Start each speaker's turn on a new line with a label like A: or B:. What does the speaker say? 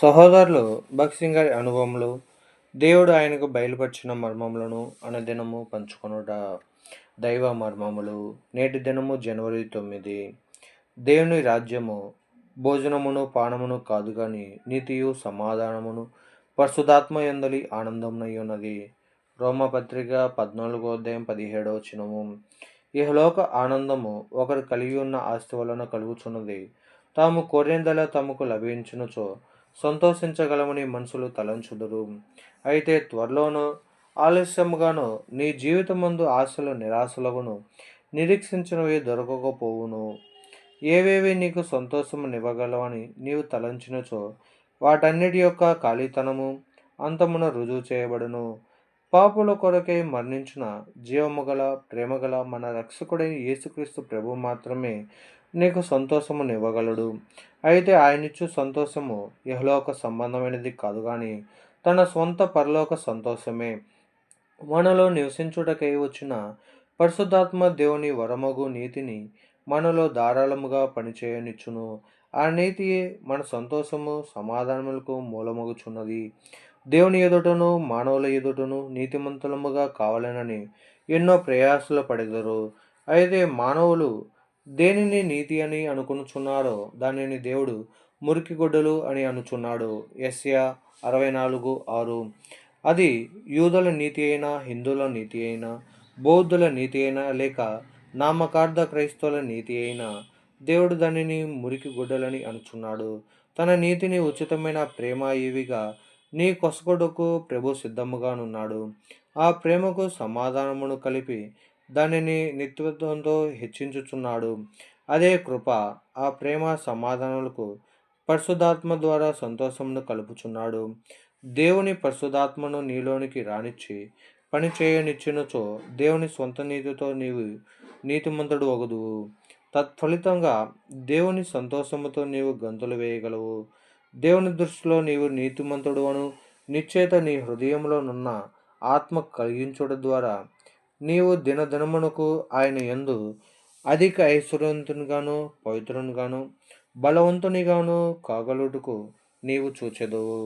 A: సహోదరులు భక్సింగ్ గారి అనుభవములు దేవుడు ఆయనకు బయలుపరిచిన మర్మములను అనదినము పంచుకొనుట దైవ మర్మములు. నేటి దినము జనవరి తొమ్మిది. దేవుని రాజ్యము భోజనమును పానమును కాదు కానీ నీతియు సమాధానమును పరిశుధాత్మ ఎందలి ఆనందమునై ఉన్నది. రోమపత్రిక పద్నాలుగో అధ్యాయం పదిహేడవ చినము ఇహలోక ఆనందము ఒకరు కలిగి ఉన్న ఆస్తి వలన కలుగుచున్నది. తాము కోరిందల తమకు లభించునుచో సంతోషించగలమని మనుషులు తలంచుదురు. అయితే త్వరలోనో ఆలస్యముగాను నీ జీవితమందు ఆశలు నిరాశలగును. నిరీక్షించినవి దొరకకపోవును. ఏవేవి నీకు సంతోషమునివ్వగలవని నీవు తలంచినచో వాటన్నిటి యొక్క ఖాళీతనము అంతమున రుజువు చేయబడును. పాపుల కొరకై మరణించిన జీవముగల ప్రేమగల మన రక్షకుడైన యేసుక్రీస్తు ప్రభు మాత్రమే నీకు సంతోషమునివ్వగలడు అయితే ఆయనిచ్చు సంతోషము యహలోక సంబంధమైనది కాదు కానీ తన సొంత పరలోక సంతోషమే. మనలో నివసించుటకై వచ్చిన పరిశుద్ధాత్మ దేవుని వరమగు నీతిని మనలో ధారాళముగా పనిచేయనిచ్చును. ఆ నీతియే మన సంతోషము సమాధానములకు మూలమగుచున్నది. దేవుని ఎదుటను మానవుల ఎదుటను నీతిమంతులముగా కావాలనని ఎన్నో ప్రయాసలు పడెదరు. అయితే మానవులు దేనిని నీతి అని అనుకునుచున్నారో దానిని దేవుడు మురికి గుడ్డలు అని అనుచున్నాడు. ఎస్యా అరవై నాలుగు ఆరు. అది యూదుల నీతి అయినా హిందువుల నీతి అయినా బౌద్ధుల నీతి అయినా లేక నామకార్థ క్రైస్తవుల నీతి అయినా దేవుడు దానిని మురికి గుడ్డలని అనుచున్నాడు. తన నీతిని ఉచితమైన ప్రేమ ఇవిగా నీ కొసకొడుకు ప్రభు సిద్ధముగానున్నాడు. ఆ ప్రేమకు సమాధానమును కలిపి దానిని నిత్యత్వంతో హెచ్చించుచున్నాడు. అదే కృప ఆ ప్రేమ సమాధానాలకు పరిశుధాత్మ ద్వారా సంతోషమును కలుపుచున్నాడు. దేవుని పరిశుధాత్మను నీలోనికి రానిచ్చి పని చేయనిచ్చినచో దేవుని స్వంత నీతితో నీవు నీతిమంతుడు ఒకదువు తత్ఫలితంగా దేవుని సంతోషముతో నీవు గంతులు వేయగలవు. దేవుని దృష్టిలో నీవు నీతిమంతుడు అను నిశ్చేత నీ హృదయంలోనున్న ఆత్మ కలిగించుట ద్వారా నీవు దినదినమునకు ఆయన ఎందు అధిక ఐశ్వర్యవంతునిగాను పవిత్రునిగాను బలవంతునిగాను కాగలుటకు నీవు చూచెదవు.